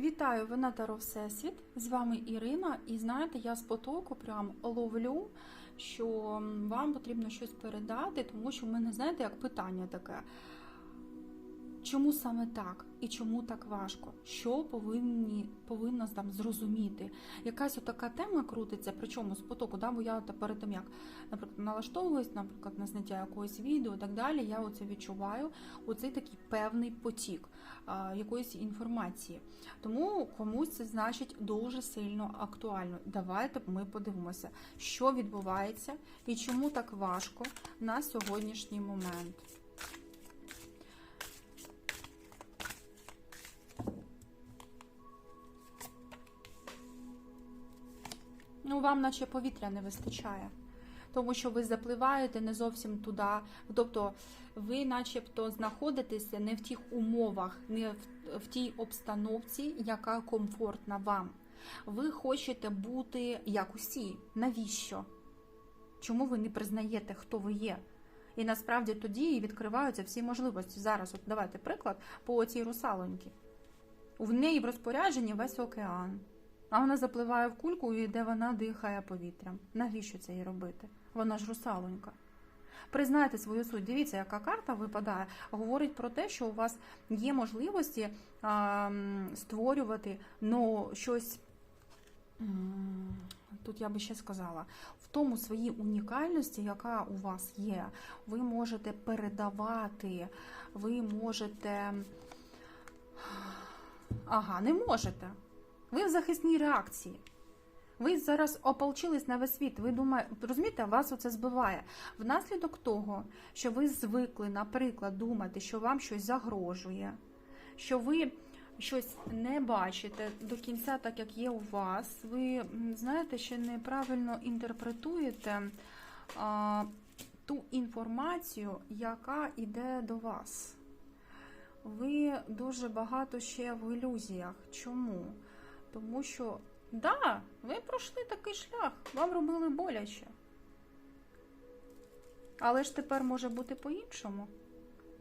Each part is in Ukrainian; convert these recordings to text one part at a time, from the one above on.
Вітаю, ви на Таро Всесвіт. З вами Ірина. І знаєте, я з потоку прям ловлю, що вам потрібно щось передати, тому що в мене, знаєте, як питання таке. Чому саме так? І чому так важко? Що повинні повинна там зрозуміти? Якась така тема крутиться, причому з потоку, да, бо я перед тим як, наприклад, налаштовуюсь, наприклад, на зняття якогось відео і так далі, я оце відчуваю, оцей такий певний потік а, якоїсь інформації. Тому комусь це значить дуже сильно актуально. Давайте ми подивимося, що відбувається і чому так важко на сьогоднішній момент. Ну, вам наче повітря не вистачає. Тому що ви запливаєте не зовсім туди. Тобто ви начебто знаходитеся не в тих умовах, не в, тій обстановці, яка комфортна вам. Ви хочете бути як усі. Навіщо? Чому ви не признаєте, хто ви є? І насправді тоді відкриваються всі можливості. Зараз, от давайте приклад по цій русалоньки. В неї в розпорядженні весь океан. А вона запливає в кульку, і де вона дихає повітрям. Навіщо це їй робити? Вона ж русалонька. Признайте свою суть. Дивіться, яка карта випадає, говорить про те, що у вас є можливості а, створювати ну, щось. Тут я би ще сказала, в тому своїй унікальності, яка у вас є, ви можете передавати, ви можете. Ага, не можете. Ви в захисній реакції. Ви зараз ополчились на весь світ. Ви думаєте, розумієте, вас оце збиває. Внаслідок того, що ви звикли, наприклад, думати, що вам щось загрожує, що ви щось не бачите до кінця, так як є у вас, ви знаєте, ще неправильно інтерпретуєте а, ту інформацію, яка йде до вас. Ви дуже багато ще в ілюзіях. Чому? Тому що, да, ви пройшли такий шлях, вам робили боляче. Але ж тепер може бути по-іншому.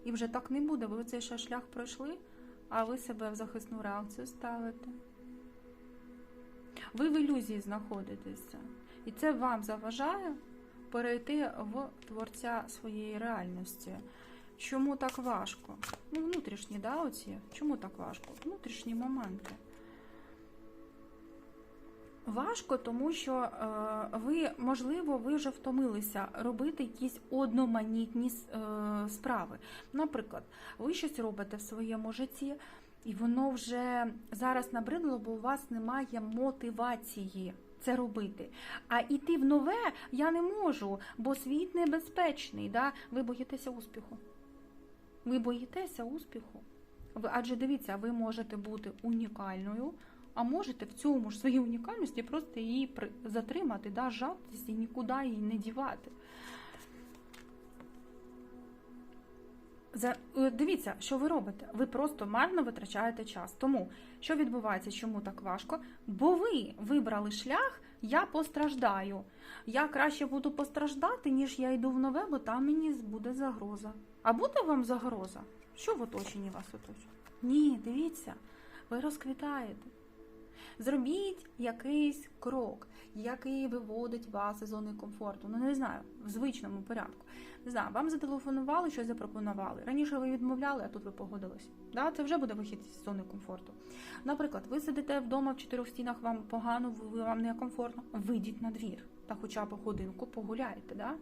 І вже так не буде. Ви цей ще шлях пройшли, а ви себе в захисну реакцію ставите. Ви в ілюзії знаходитеся. І це вам заважає перейти в творця своєї реальності. Чому так важко? Ну, внутрішні, да, оці? Чому так важко? Внутрішні моменти. Важко, тому що е, ви, можливо, ви вже втомилися робити якісь одноманітні е, справи. Наприклад, ви щось робите в своєму житті, і воно вже зараз набридло, бо у вас немає мотивації це робити. А йти в нове я не можу, бо світ небезпечний. Да? Ви боїтеся успіху. Ви боїтеся успіху. Адже дивіться, ви можете бути унікальною, а можете в цьому ж своїй унікальності просто її затримати, да, жатись і нікуди її не дівати. За, е, дивіться, що ви робите. Ви просто марно витрачаєте час. Тому що відбувається, чому так важко? Бо ви вибрали шлях, я постраждаю. Я краще буду постраждати, ніж я йду в нове, бо там мені буде загроза. А буде вам загроза? Що в оточенні вас оточує? Ні, дивіться, ви розквітаєте. Зробіть якийсь крок, який виводить вас із зони комфорту. Ну не знаю, в звичному порядку. Не знаю, вам зателефонували, щось запропонували. Раніше ви відмовляли, а тут ви погодились. Да? Це вже буде вихід з зони комфорту. Наприклад, ви сидите вдома в чотирьох стінах, вам погано, ви- вам некомфортно. Вийдіть на двір та хоча б годинку погуляйте. Да?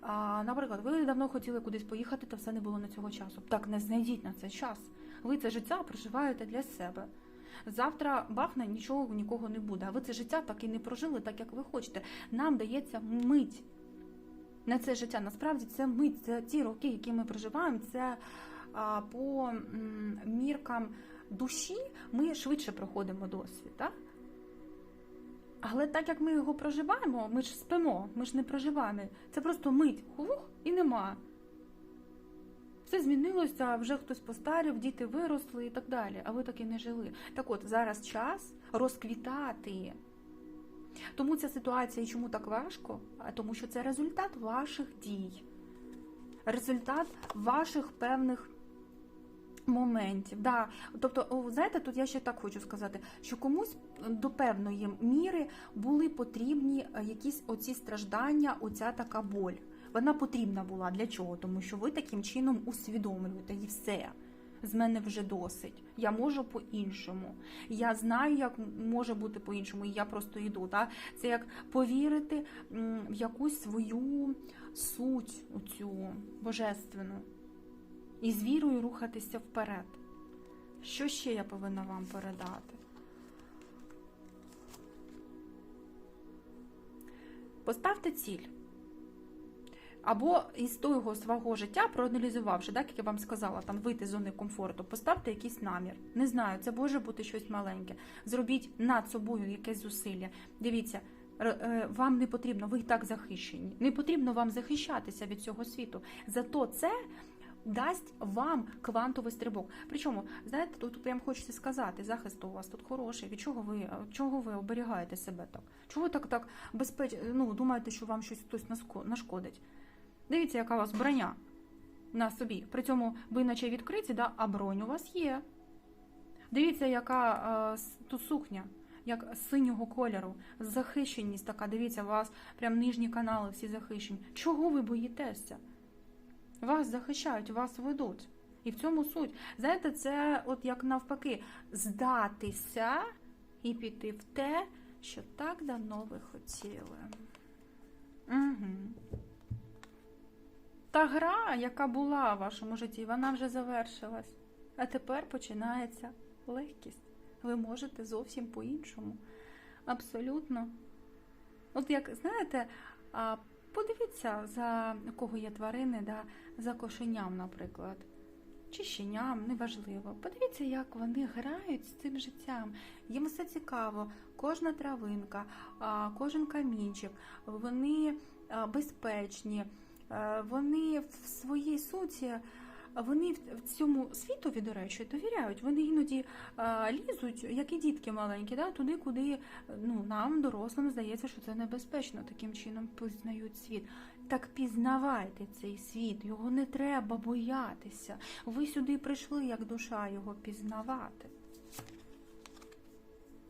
А, наприклад, ви давно хотіли кудись поїхати, та все не було на цього часу. Так не знайдіть на це час. Ви це життя проживаєте для себе. Завтра бахне, нічого нікого не буде. А ви це життя так і не прожили, так як ви хочете. Нам дається мить на це життя. Насправді це мить, це ті роки, які ми проживаємо, це по міркам душі ми швидше проходимо досвід. Так? Але так як ми його проживаємо, ми ж спимо, ми ж не проживаємо. Це просто мить, хух, і нема. Все змінилося, вже хтось постарів, діти виросли і так далі, а ви так і не жили. Так от, зараз час розквітати. Тому ця ситуація і чому так важко? А тому що це результат ваших дій, результат ваших певних моментів. Да. Тобто, знаєте, тут я ще так хочу сказати, що комусь до певної міри були потрібні е, якісь оці страждання, оця така боль. Вона потрібна була для чого? Тому що ви таким чином усвідомлюєте і все. З мене вже досить. Я можу по-іншому. Я знаю, як може бути по-іншому, і я просто йду. Да? Це як повірити в якусь свою суть, оцю божественну, і з вірою рухатися вперед. Що ще я повинна вам передати? Поставте ціль. Або із того свого життя, проаналізувавши, так як я вам сказала, там вийти з зони комфорту, поставте якийсь намір. Не знаю, це може бути щось маленьке. Зробіть над собою якесь зусилля. Дивіться, е, вам не потрібно, ви і так захищені. Не потрібно вам захищатися від цього світу. Зато це дасть вам квантовий стрибок. Причому, знаєте, тут прям хочеться сказати, захист у вас тут хороший. Від чого ви чого ви оберігаєте себе так? Чого так так безпечно? Ну думаєте, що вам щось хтось нашкодить? Дивіться, яка у вас броня на собі. При цьому ви наче відкриті, да? а бронь у вас є. Дивіться, яка е, тут сукня, як синього кольору, захищеність така. Дивіться, у вас прям нижні канали всі захищені. Чого ви боїтеся? Вас захищають, вас ведуть. І в цьому суть. Знаєте, це от як навпаки, здатися і піти в те, що так давно ви хотіли. Угу. Та гра, яка була в вашому житті, вона вже завершилась. А тепер починається легкість. Ви можете зовсім по-іншому. Абсолютно. От як знаєте, подивіться, за кого є тварини, да, за кошеням, наприклад, чи щеням, неважливо. Подивіться, як вони грають з цим життям. Їм все цікаво, кожна травинка, кожен камінчик, вони безпечні, вони в своїй суті. Вони в цьому світові, до речі, довіряють. Вони іноді а, лізуть, як і дітки маленькі, да, туди, куди ну, нам, дорослим, здається, що це небезпечно. Таким чином пізнають світ. Так пізнавайте цей світ, його не треба боятися. Ви сюди прийшли, як душа його пізнавати.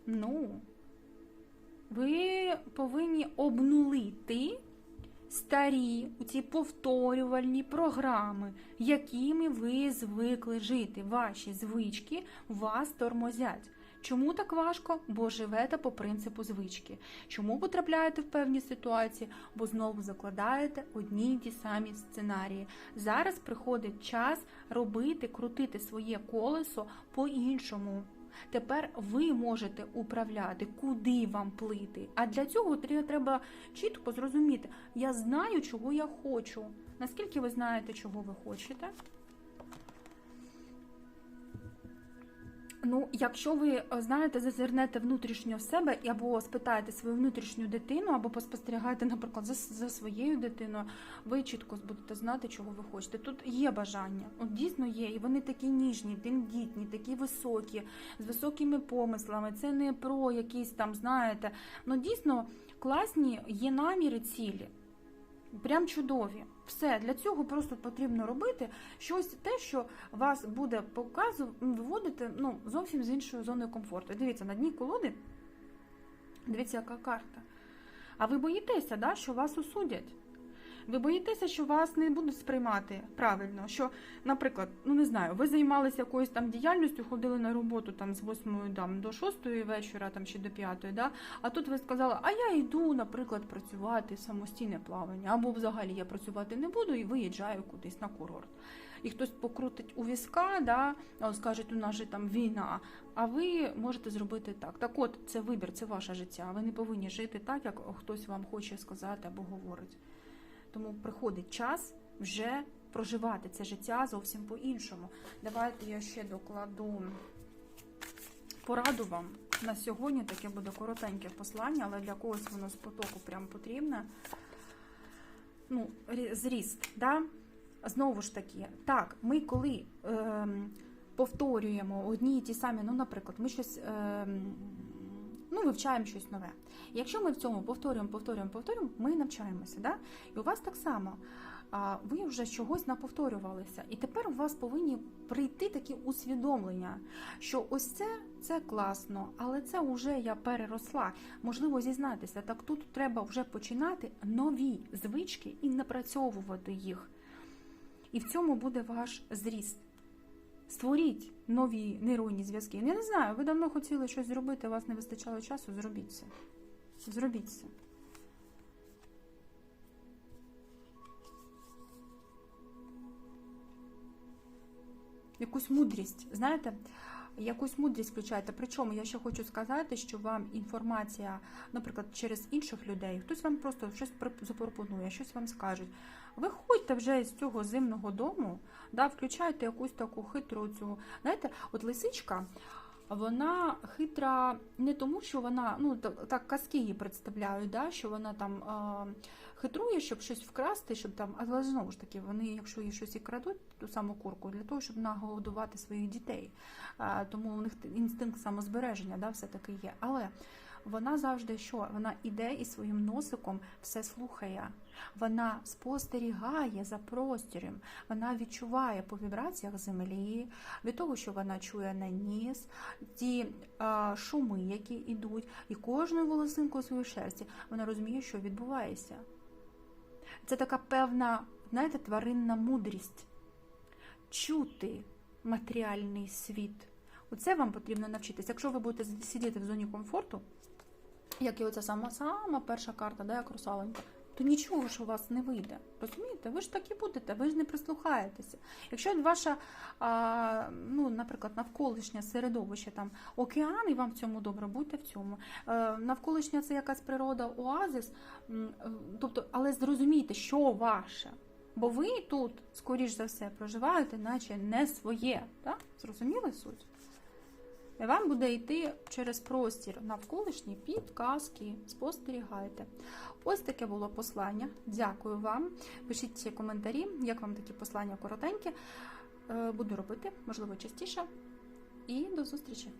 Ну, ви повинні обнулити старі ці повторювальні програми, якими ви звикли жити. Ваші звички вас тормозять. Чому так важко? Бо живете по принципу звички. Чому потрапляєте в певні ситуації? Бо знову закладаєте одні й ті самі сценарії. Зараз приходить час робити, крутити своє колесо по-іншому. Тепер ви можете управляти, куди вам плити. А для цього треба чітко зрозуміти, я знаю, чого я хочу. Наскільки ви знаєте, чого ви хочете? Ну, якщо ви е, знаєте, зазирнете внутрішньо в себе або спитаєте свою внутрішню дитину, або поспостерігаєте, наприклад, за, за своєю дитиною, ви чітко будете знати, чого ви хочете. Тут є бажання, от дійсно є, і вони такі ніжні, тендітні, такі високі, з високими помислами. Це не про якісь там, знаєте, ну дійсно класні є наміри цілі. Прям чудові. Все для цього просто потрібно робити щось те, що вас буде показувати, виводити ну, зовсім з іншої зони комфорту. Дивіться, на дні колоди, дивіться, яка карта. А ви боїтеся, да, що вас осудять? Ви боїтеся, що вас не будуть сприймати правильно. Що, наприклад, ну не знаю, ви займалися якоюсь там діяльністю, ходили на роботу там з 8 там, до 6 вечора там, чи до 5, да? а тут ви сказали, а я йду, наприклад, працювати самостійне плавання, або взагалі я працювати не буду і виїжджаю кудись на курорт. І хтось покрутить у візка, да, скажуть, у нас же там війна. А ви можете зробити так. Так от, це вибір, це ваше життя. Ви не повинні жити так, як хтось вам хоче сказати або говорить. Тому приходить час вже проживати це життя зовсім по-іншому. Давайте я ще докладу пораду вам. На сьогодні таке буде коротеньке послання, але для когось воно з потоку прям потрібне. Ну, зріст, да? Знову ж таки, так, ми коли ем, повторюємо одні і ті самі, ну, наприклад, ми щось ем, ну, вивчаємо щось нове. Якщо ми в цьому повторюємо, повторюємо, повторюємо, ми навчаємося. Да? І у вас так само. ви вже чогось наповторювалися. І тепер у вас повинні прийти такі усвідомлення, що ось це, це класно, але це вже я переросла. Можливо, зізнатися. Так тут треба вже починати нові звички і напрацьовувати їх. І в цьому буде ваш зріст. Створіть нові нейронні зв'язки. Я не знаю, ви давно хотіли щось зробити, у вас не вистачало часу, зробіть це. Зробіть це. Якусь мудрість, знаєте, якусь мудрість включаєте. Причому я ще хочу сказати, що вам інформація, наприклад, через інших людей, хтось вам просто щось запропонує, щось вам скажуть. Виходьте вже з цього зимного дому, да, включайте якусь таку хитру цю. Знаєте, от лисичка. Вона хитра не тому, що вона ну так, казки її представляють, да, що вона там е, хитрує, щоб щось вкрасти, щоб там, але знову ж таки, вони, якщо їй щось і крадуть, ту саму курку, для того, щоб нагодувати своїх дітей. Е, тому у них інстинкт самозбереження, да, все таки є. Але вона завжди що? Вона іде і своїм носиком все слухає. Вона спостерігає за простірем, вона відчуває по вібраціях землі, від того, що вона чує на ніс, ті а, шуми, які йдуть, і кожною волосинкою своєї шерсті вона розуміє, що відбувається. Це така певна, знаєте, тваринна мудрість чути матеріальний світ. Оце вам потрібно навчитися. Якщо ви будете сидіти в зоні комфорту, як і оця сама сама перша карта, да, як русаленька, то нічого ж у вас не вийде. Розумієте? Ви ж так і будете, ви ж не прислухаєтеся. Якщо ваша, а, ну, наприклад, навколишнє середовище, там океан, і вам в цьому добре, будьте в цьому. Е, навколишня це якась природа, оазис, е, тобто, але зрозумійте, що ваше. Бо ви тут, скоріш за все, проживаєте, наче не своє. Так? Зрозуміли суть? Вам буде йти через простір навколишні підказки, спостерігайте. Ось таке було послання. Дякую вам. Пишіть коментарі, як вам такі послання коротенькі. Е, Буду робити, можливо, частіше. І до зустрічі!